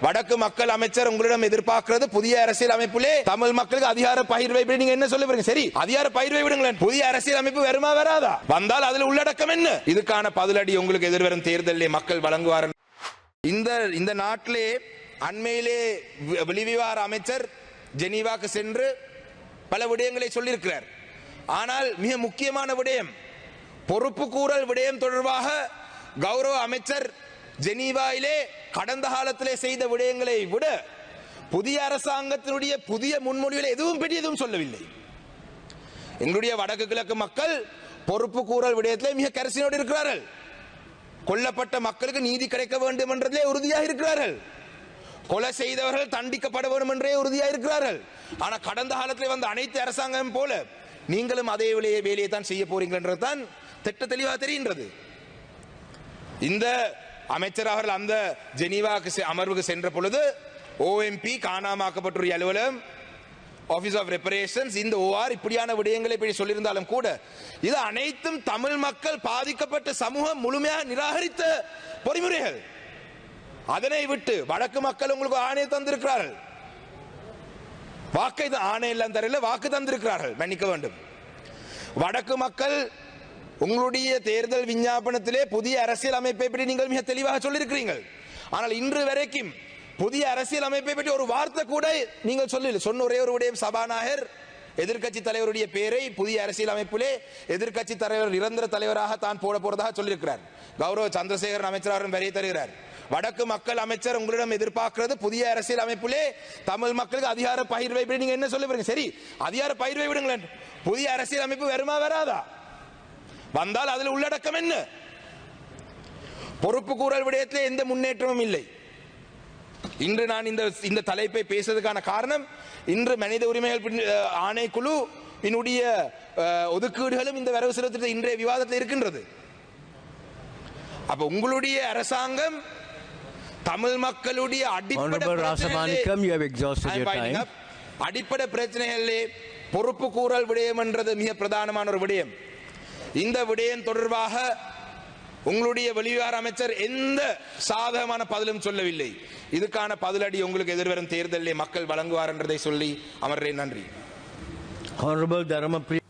வடக்கு மக்கள் அமைச்சர் உங்களிடம் எதிர்பார்க்கிறது. புதிய அரசியல் அமைப்பிலே தமிழ் மக்களுக்கு அதிகார பகிர்வை நீங்க என்ன சொல்ல சரி அதிகார பகிர்வை விடுங்களேன். புதிய அரசியல் அமைப்பு வருமா வராதா? வந்தால் அதில் உள்ளடக்கம் என்ன? இதுக்கான பதிலடி உங்களுக்கு எதிர்வரும் தேர்தலில் மக்கள் வழங்குவார் இந்த இந்த நாட்டிலே அண்மையிலே வி- வெளிவிவகார அமைச்சர் ஜெனீவாக்கு சென்று பல விடயங்களை சொல்லியிருக்கிறார். ஆனால் மிக முக்கியமான விடயம் பொறுப்பு கூறல் விடயம் தொடர்பாக கௌரவ அமைச்சர் ஜெனீவாயிலே கடந்த காலத்திலே செய்த விடயங்களை விட புதிய அரசாங்கத்தினுடைய புதிய முன்மொழிகளை எதுவும் பெரிய எதுவும் சொல்லவில்லை. எங்களுடைய வடக்கு கிழக்கு மக்கள் பொறுப்பு கூறல் விடயத்திலே மிக கரிசனோடு இருக்கிறார்கள். கொல்லப்பட்ட மக்களுக்கு நீதி கிடைக்க வேண்டும் என்றதிலே உறுதியாக இருக்கிறார்கள். கொலை செய்தவர்கள் தண்டிக்கப்பட வேண்டும் என்றே உறுதியாக இருக்கிறார்கள். ஆனால் கடந்த காலத்தில் வந்த அனைத்து அரசாங்கம் போல நீங்களும் அதே வேலையை வேலையை தான் செய்ய போறீங்கன்றது தான் திட்ட தெளிவாக தெரிகின்றது. இந்த அமைச்சர் அவர்கள் அந்த ஜெனீவாக்கு செ- அமர்வுக்கு சென்ற பொழுது ஓஎம்பி காணாமாக்கப்பட்டுள்ள அலுவலகம் ஆஃபீஸ் ஆஃப் ரெப்பரேஷன்ஸ் இந்த ஓஆர் இப்படியான விடயங்களை இப்படி சொல்லியிருந்தாலும் கூட இது அனைத்தும் தமிழ் மக்கள் பாதிக்கப்பட்ட சமூகம் முழுமையாக நிராகரித்த பொறிமுறைகள். அதனை விட்டு வடக்கு மக்கள் உங்களுக்கு ஆணை தந்திருக்கிறார்கள். வாக்கை ஆணை எல்லாம் தரையில் வாக்கு தந்திருக்கிறார்கள் மன்னிக்க வேண்டும். வடக்கு மக்கள் உங்களுடைய தேர்தல் விஞ்ஞாபனத்திலே புதிய அரசியல் அமைப்பை பற்றி நீங்கள் மிக தெளிவாக சொல்லியிருக்கிறீர்கள். ஆனால் இன்று வரைக்கும் புதிய அரசியல் அமைப்பை பற்றி ஒரு வார்த்தை கூட நீங்கள் சொல்லல சொன்ன ஒரே ஒரு சபாநாயகர் எதிர்க்கட்சி தலைவருடைய பெயரை புதிய அரசியல் அமைப்பிலே எதிர்கட்சி தலைவர் நிரந்தர தலைவராக தான் போட போறதாக சொல்லியிருக்கிறார். கௌரவ சந்திரசேகரன் அமைச்சர் அவரும் வரைய தருகிறார். வடக்கு மக்கள் அமைச்சர் உங்களிடம் எதிர்பார்க்கிறது புதிய அரசியல் அமைப்பிலே தமிழ் மக்களுக்கு அதிகார பகிர்வை நீங்க என்ன சொல்ல சரி அதிகார பகிர்வை விடுங்களேன். புதிய அரசியல் அமைப்பு வருமா வராதா? வந்தால் அதில் உள்ளடக்கம் என்ன? பொறுப்பு கூறல் விடயத்திலே எந்த முன்னேற்றமும் இல்லை. இன்று நான் இந்த இந்த தலைப்பை பேசுவதற்கான காரணம் இன்று மனித உரிமைகள் ஆணைக்குழு என்னுடைய ஒதுக்கீடுகளும் இந்த வரவு செலவு திட்ட இன்றைய விவாதத்தில் இருக்கின்றது. அப்ப உங்களுடைய அரசாங்கம் தமிழ் மக்களுடைய. அடிப்படை பிரச்சனைகளிலே பொறுப்பு கூறல் விடயம் என்றது மிக பிரதானமான ஒரு விடயம். இந்த விடயம் தொடர்பாக உங்களுடைய வெளிவார அமைச்சர் எந்த சாதகமான பதிலும் சொல்லவில்லை இதுக்கான பதிலடி உங்களுக்கு எதிர்வரும் தேர்தலில் மக்கள் வழங்குவார் என்றதை சொல்லி அமர்றேன் நன்றி Honorable Dharmapriya.